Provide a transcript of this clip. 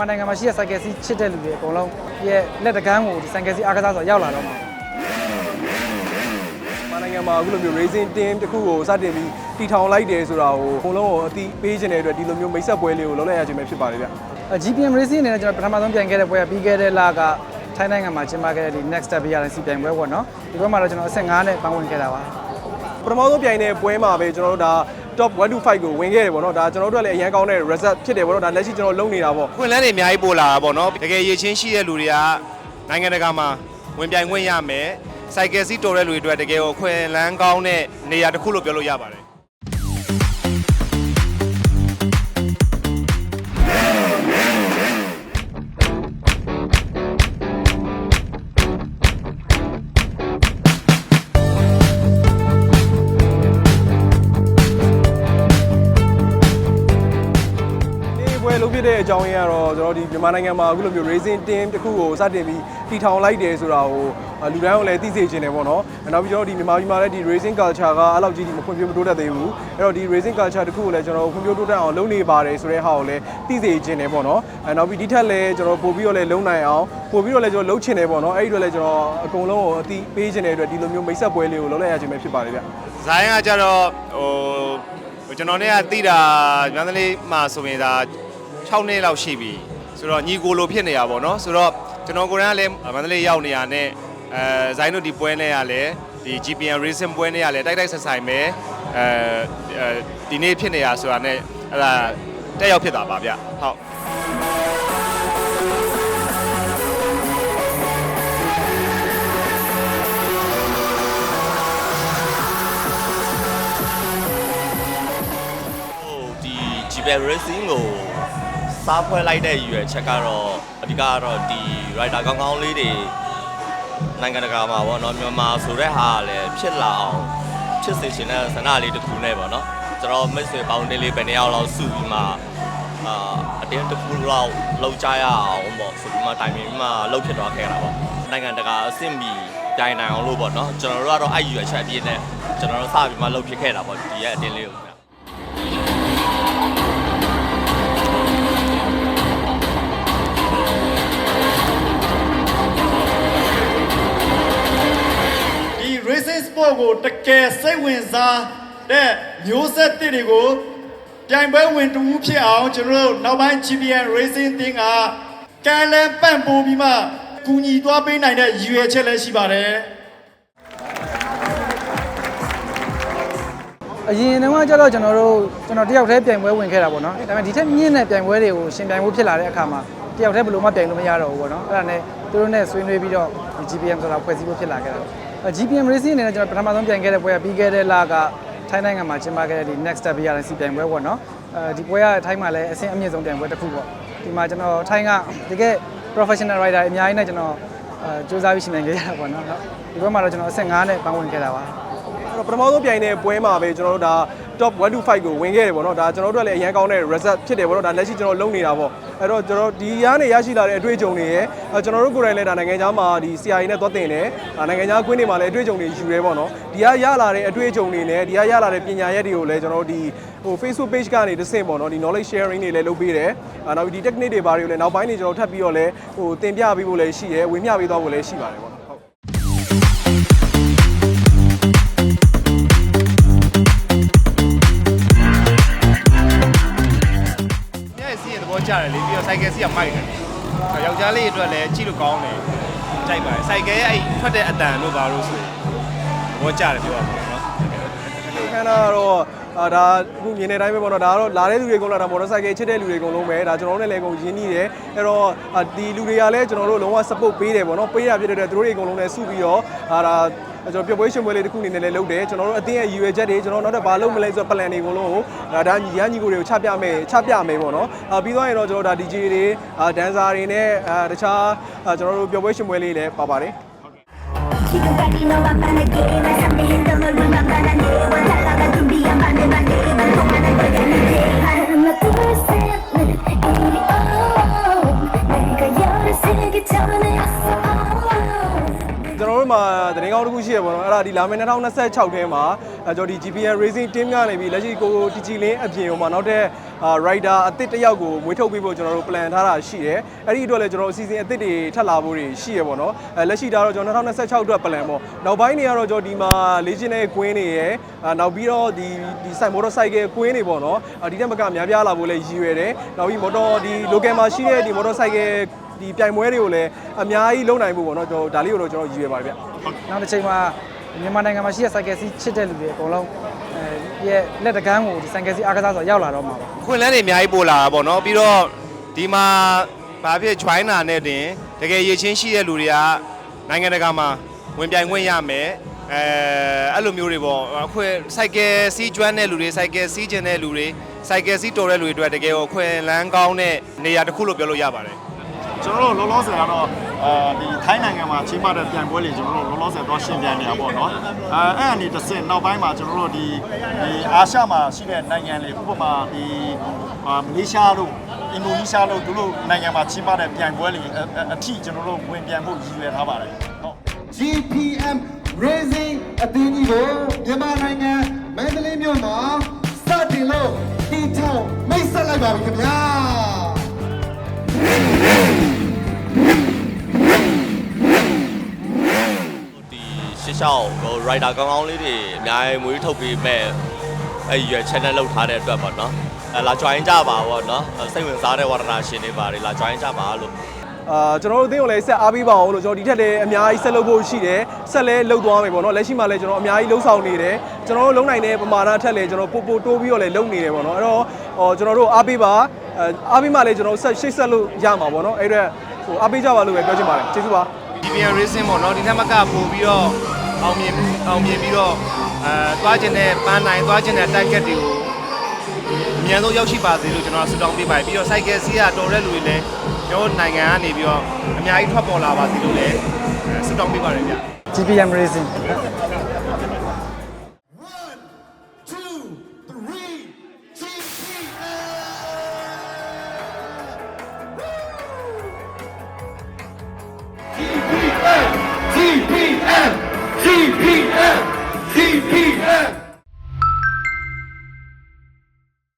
မြန်မာနိုင်ငံမှာရှိတဲ့ cycle စီးချစ်တဲ့လူတွေအကုန်လုံးရဲ့လက်တကမ်းကိုဒီ cycle စီးအားကစားဆိုရောက်လာတော့မှာမြန်မာနိုင်ငံမှာအခုလိုမျိုး racing team တစ်ခုကိုစတင်ပြီးတည်ထောင်လိုက်တယ်ဆိုတာကိုအကုန်လုံးကိုအတိပေးခြင်းတဲ့အတွက်ဒီလိုမျိုးမိတ်ဆက်ပွဲလေးကိုလုပ်လိုက်ရခြင်းပဲဖြစ်ပါတယ်ဗျအဲ GPM Racing အနေနဲ့ကျွန်တော်ပထမဆုံးပြိုင်ခဲ့တဲ့ပွဲကပြီးခဲ့တဲ့လကထိုင်းနိုင်ငံမှာကျင်းပခဲ့တဲ့ဒီ next step BRC ပြိုင်ပွဲပေါ့နော်ဒီပွဲမှာတော့ကျွန်တော်အဆင့်9နဲ့ပန်းဝင်ခဲ့တာပါပထမဆုံးပြိုင်တဲ့ပွဲမှာပဲကျွန်တော်တို့ဒါ top 1 to 5ကိုဝင်ခဲ့တယ်ပေါ့နော်ဒါကျွန်တော်တို့ကလည်းအရင်ကောင်းတဲ့ result ဖြစ်တယ်ပေါ့နော်ဒါလက်ရှိကျွန်တော်လုပ်နေတာပေါ့ခွင့်လန်းတွေအများကြီးပို့လာတာပေါ့နော်တကယ်ရည်ချင်းရှိတဲ့လူတွေကနိုင်ငံတကာမှာဝင်ပြိုင်ခွင့်ရမယ်စိုက်ကယ်စီးတော်တဲ့လူတွေအတွက်တကယ်ကိုခွင့်လန်းကောင်းတဲ့နေရာတစ်ခုလို့ပြောလို့ရပါတယ် ဖြစ်တဲ့အကြောင်းရင်းကတော့ကျွန်တော်ဒီမြန်မာနိုင်ငံမှာအခုလိုမျိုး racing team တစ်ခုကိုစတင်ပြီးတည်ထောင်လိုက်တယ်ဆိုတာကိုလူတိုင်းကိုလည်းသိစေချင်တယ်ပေါ့နော်။နောက်ပြီးကျွန်တော်ဒီမြန်မာပြည်မှာလည်းဒီ racing culture ကအဲ့လောက်ကြီးဒီမဖွံ့ဖြိုးမတိုးတက်သေးဘူး။အဲ့တော့ဒီ racing culture တစ်ခုကိုလည်းကျွန်တော်ဖွံ့ဖြိုးတိုးတက်အောင်လုပ်နေပါတယ်ဆိုတဲ့ဟာကိုလည်းသိစေချင်တယ်ပေါ့နော်။အဲနောက်ပြီးဒီထက်လည်းကျွန်တော်ပို့ပြီးတော့လည်းလုံနိုင်အောင်ပို့ပြီးတော့လည်းကျွန်တော်လှုပ်ချင်တယ်ပေါ့နော်။အဲ့ဒီအတွက်လည်းကျွန်တော်အကုန်လုံးကိုအတိပေးချင်တဲ့အတွက်ဒီလိုမျိုးမိတ်ဆက်ပွဲလေးကိုလုပ်လိုက်ရခြင်းပဲဖြစ်ပါတယ်ဗျ။ဇိုင်းကကြတော့ဟိုကျွန်တော်နဲ့ကတိတာမန္တလေးမှာဆိုရင်ဒါ 6နှစ်လောက်ရှိပြီဆိုတော့ညီကိုလိုဖြစ်နေတာပေါ့နော်ဆိုတော့ကျွန်တော်ကိုယ်တိုင်ကလည်းမန္တလေးရောက်နေရတဲ့အဲဇိုင်းတို့ဒီပွဲနဲ့ကလည်းဒီ GPN Racing ပွဲနဲ့ကလည်းတိုက်တိုက်ဆက်ဆိုင်ပဲအဲဒီနေ့ဖြစ်နေရဆိုတာနဲ့အဲ့ဒါတက်ရောက်ဖြစ်တာပါဗျဟုတ်ဟိုဒီ GPL Racing ကို စားဖွဲ့လိုက်တဲ့ရည်ရွယ်ချက်ကတော့အဓိကကတော့ဒီ rider ကောင်းကောင်းလေးတွေနိုင်ငံတကာမှာပေါ့နော်မြန်မာဆိုတဲ့ဟာကလည်းဖြစ်လာအောင်ဖြစ်စေချင်တဲ့ဆန္ဒလေးတစ်ခုနဲ့ပေါ့နော်ကျွန်တော်မိတ်ဆွေပေါင်းတင်းလေးပဲနှစ်ယောက်လောက်စုပြီးမှအာအတင်းတစ်ခုလောက်လောက်ကြရအောင်ပေါ့ဆိုပြီးမှတိုင်ပင်ပြီးမှလှုပ်ဖြစ်သွားခဲ့တာပေါ့နိုင်ငံတကာအဆင့်မီတိုင်နိုင်အောင်လို့ပေါ့နော်ကျွန်တော်တို့ကတော့အဲ့ရည်ရွယ်ချက်အပြည့်နဲ့ကျွန်တော်တို့စပြီးမှလှုပ်ဖြစ်ခဲ့တာပေါ့ဒီရဲ့အတင်းလေးကို ကိုတကယ်စိတ်ဝင်စားတဲ့မျိုးဆက်တစ်တွေကိုပြိုင်ပွဲဝင်တူဖြစ်အောင်ကျွန်တော်တို့နောက်ပိုင်း GPN Racing Team ကကဲလန်ပန့်ပိုးပြီးမှကူညီသွားပေးနိုင်တဲ့ရည်ရွယ်ချက်လည်းရှိပါတယ်အရင်တုန်းကကျတော့ကျွန်တော်တို့ကျွန်တော်တယောက်တည်းပြိုင်ပွဲဝင်ခဲ့တာပေါ့နော်ဒါပေမဲ့ဒီထက်မြင့်တဲ့ပြိုင်ပွဲတွေကိုရှင်ပြိုင်ဖို့ဖြစ်လာတဲ့အခါမှာတယောက်တည်းဘယ်လိုမှပြိုင်လို့မရတော့ဘူးပေါ့နော်အဲ့ဒါနဲ့သူတို့နဲ့ဆွေးနွေးပြီးတော့ဒီ GPM ဆိုတာဖွဲ့စည်းဖို့ဖြစ်လာခဲ့တာအဲ GPM Racing အနေနဲ့ကျွန်တော်ပထမဆုံးပြိုင်ခဲ့တဲ့ပွဲကပြီးခဲ့တဲ့လကထိုင်းနိုင်ငံမှာကျင်းပခဲ့တဲ့ဒီ next step BRC ပြိုင်ပွဲပေါ့နော်အဲဒီပွဲကထိုင်းမှာလည်းအဆင့်အမြင့်ဆုံးပြိုင်ပွဲတစ်ခုပေါ့ဒီမှာကျွန်တော်ထိုင်းကတကယ် professional rider အများကြီးနဲ့ကျွန်တော်အဲစူးစမ်းပြီးရှင်ပြိုင်ခဲ့ရတာပေါ့နော်ဟုတ်ဒီပွဲမှာတော့ကျွန်တော်အဆင့်9နဲ့ပန်းဝင်ခဲ့တာပါအဲ့တော့ပထမဆုံးပြိုင်တဲ့ပွဲမှာပဲကျွန်တော်တို့ဒါ top 1 to 5ကိုဝင်ခဲ့တယ်ပေါ့နော်ဒါကျွန်တော်တို့ကလည်းအရင်ကောင်းတဲ့ result ဖြစ်တယ်ပေါ့နော်ဒါလက်ရှိကျွန်တော်လုပ်နေတာပေါ့အဲ့တော့ကျွန်တော်ဒီရားနေရရှိလာတဲ့အတွေ့အကြုံတွေရယ်အဲ့ကျွန်တော်တို့ကိုယ်တိုင်လည်းဒါနိုင်ငံခြားမှာဒီ CRA နဲ့သွားတင်တယ်ဒါနိုင်ငံခြားကွင်းတွေမှာလည်းအတွေ့အကြုံတွေယူရဲပေါ့နော်ဒီကရလာတဲ့အတွေ့အကြုံတွေနဲ့ဒီကရလာတဲ့ပညာရက်တွေကိုလည်းကျွန်တော်တို့ဒီဟို Facebook page ကနေတစ်ဆင့်ပေါ့နော်ဒီ knowledge sharing တွေလည်းလုပ်ပေးတယ်အာနောက်ပြီးဒီ technique တွေဘာတွေကိုလည်းနောက်ပိုင်းတွေကျွန်တော်ထပ်ပြီးတော့လည်းဟိုတင်ပြပေးဖို့လည်းရှိရယ်ဝေမျှပေးသွားဖို့လည်းရှိပါတယ်ပေါ့ ကျတယ်လေပြီးတော့စိုက်ကယ်စီးကမိုက်တယ်ယောက်ျားလေးအတွက်လည်းကြည့်လို့ကောင်းတယ်ကြိုက်ပါတယ်စိုက်ကယ်ရဲ့အဲ့ထွက်တဲ့အတန်တို့ဘာလို့ဆိုရင်သဘောကျတယ်ပြောရမှာပေါ့နော်ဒီခန္ဓာကတော့အာဒါအခုမြင်တဲ့အတိုင်းပဲပေါ့နော်ဒါကတော့လာတဲ့လူတွေကုန်လာတာမော်တော်ဆိုင်ကယ်ချစ်တဲ့လူတွေအကုန်လုံးပဲဒါကျွန်တော်တို့လည်းလည်းအကုန်ရင်းနှီးတယ်အဲ့တော့အာဒီလူတွေကလည်းကျွန်တော်တို့လုံးဝ support ပေးတယ်ပေါ့နော်ပေးရဖြစ်တဲ့အတွက်သူတို့တွေအကုန်လုံးလည်းစုပြီးတော့အာဒါ ကျွန်တော်ပြပွဲရှင်ပွဲလေးတစ်ခုအနေနဲ့လည်းလုပ်တယ်ကျွန်တော်တို့အတင်းရဲ့ရည်ရွယ်ချက်တွေကျွန်တော်နောက်တော့ဘာလုပ်မလဲဆိုတော့ plan တွေအကုန်လုံးကိုဒါဒါညီရညီကိုတွေကိုချပြမယ်ချပြမယ်ပေါ့နော်အာပြီးတော့ရင်တော့ကျွန်တော်ဒါ DJ တွေအာ dancer တွေနဲ့အာတခြားအာကျွန်တော်တို့ပြပွဲရှင်ပွဲလေးလည်းပါပါတယ် 지금까지 너와 만나게 난 삼대인 덩을 울만만한 내와 달라가 준비한 만내 만내 만동하는 걸겠는데 하나 둘셋 이리 오 내가 열을 쓰기 전에 왔어 ကျွန် တော်တို့မှာသတင်းကောင်းတစ်ခုရှိရပါတော့အဲ့ဒါဒီလာမယ့်2026ထဲမှာအဲကျွန်တော်ဒီ GPN Racing Team ကနေပြီးလက်ရှိကိုတီဂျီလင်းအပြင်ဟိုမှာနောက်တဲ့ rider အသစ်တစ်ယောက်ကိုမွေးထုတ်ပေးဖို့ကျွန်တော်တို့ plan ထားတာရှိတယ်အဲ့ဒီအတွက်လည်းကျွန်တော်တို့အစီအစဉ်အသစ်တွေထပ်လာဖို့တွေရှိရပါတော့အဲလက်ရှိဒါတော့ကျွန်တော်2026အတွက် plan ပေါ့နောက်ပိုင်းတွေကတော့ကျွန်တော်ဒီမှာလေ့ကျင့်တဲ့ကွင်းတွေရယ်အာနောက်ပြီးတော့ဒီဒီ side motorcycle ကွင်းတွေပေါ့နော်အာဒီတက်မကများပြားလာဖို့လည်းရည်ရွယ်တယ်နောက်ပြီး motor ဒီ local မှာရှိတဲ့ဒီ motorcycle ဒီပြိုင်ပွဲတွေကိုလည်းအများကြီးလုပ်နိုင်ဖို့ပေါ့နော်ကျွန်တော်ဒါလေးကိုတော့ကျွန်တော်ရည်ရွယ်ပါတယ်ဗျနောက်တစ်ချိန်မှာမြန်မာနိုင်ငံမှာရှိတဲ့ cycle စီးချစ်တဲ့လူတွေအကုန်လုံးအဲရဲ့လက်တကန်းကိုဒီ cycle စီးအားကစားဆိုရောက်လာတော့မှာပါခွင့်လန်းတွေအများကြီးပို့လာတာပေါ့နော်ပြီးတော့ဒီမှာဘာဖြစ် join တာနဲ့တင်တကယ်ရည်ချင်းရှိတဲ့လူတွေကနိုင်ငံတကာမှာဝင်ပြိုင်ခွင့်ရမယ်အဲအဲ့လိုမျိုးတွေပေါ့အခွင့် cycle စီးကျွမ်းတဲ့လူတွေ cycle စီးကျင်တဲ့လူတွေ cycle စီးတော်တဲ့လူတွေအတွက်တကယ်ကိုအခွင့်လန်းကောင်းတဲ့နေရာတစ်ခုလို့ပြောလို့ရပါတယ် ကျွန်တော်တို့လောလောဆယ်ကတော့အဲဒီထိုင်းနိုင်ငံမှာချိပတဲ့ပြိုင်ပွဲတွေကျွန်တော်တို့လောလောဆယ်တော့ရှင်းပြနေတာပေါ့နော်အဲအဲ့အနေတစ်ဆင့်နောက်ပိုင်းမှာကျွန်တော်တို့ဒီဒီအာရှမှာရှိတဲ့နိုင်ငံတွေဥပမာဒီအာမလေးရှားတို့အင်ဒိုနီးရှားတို့သူတို့နိုင်ငံမှာချိပတဲ့ပြိုင်ပွဲတွေအအအထိကျွန်တော်တို့ဝင်ပြိုင်ဖို့ရည်ရွယ်ထားပါတယ်ဟုတ် GPM Racing အသင်းကြီးကိုမြန်မာနိုင်ငံမန္တလေးမြို့မှာစတင်လို့တီထောင်မိတ်ဆက်လိုက်ပါပြီခင်ဗျာ ဒီ ရှစ်ရှောက်ဟို rider ကောင်းကောင်းလေးတွေအများကြီးမွေးထုတ်ပေးမဲ့အဲ့ရွယ် channel လောက်ထားတဲ့အတွက်ပေါ့နော်အဲလာ join ကြပါပေါ့နော်စိတ်ဝင်စားတဲ့ဝါဒနာရှင်တွေပါတယ်လာ join ကြပါလို့အာကျွန်တော်တို့အသင်းကိုလည်းဆက်အားပေးပါအောင်လို့ကျွန်တော်ဒီထက်လည်းအများကြီးဆက်လုပ်ဖို့ရှိတယ်ဆက်လည်းလုပ်သွားမယ်ပေါ့နော်လက်ရှိမှာလည်းကျွန်တော်အများကြီးလှုပ်ဆောင်နေတယ်ကျွန်တော်တို့လုံနိုင်တဲ့ပမာဏအထက်လည်းကျွန်တော်ပို့ပို့တိုးပြီးတော့လည်းလုပ်နေတယ်ပေါ့နော်အဲ့တော့ဟောကျွန်တော်တို့အားပေးပါအဲအားပေးမှလည်းကျွန်တော်ဆက်ရှိတ်ဆက်လို့ရမှာပေါ့နော်အဲ့ဒါဟိုအားပေးကြပါလို့ပဲပြောချင်ပါတယ်ကျေးဇူးပါ GPN Racing ပေါ့နော်ဒီထက်မကပို့ပြီးတော့ အောင်မြင်အောင်မြင်ပြီးတော့အဲသွားကျင်တဲ့ပန်းနိုင်သွားကျင်တဲ့ target တွေကိုအမြန်ဆုံးရောက်ရှိပါစေလို့ကျွန်တော်ဆုတောင်းပေးပါတယ်ပြီးတော့ cycle စီးရတော်တဲ့လူတွေလည်းကျွန်တော်နိုင်ငံကနေပြီးတော့အများကြီးထွက်ပေါ်လာပါစေလို့လည်းအဲဆုတောင်းပေးပါတယ်ဗျာ GPM Racing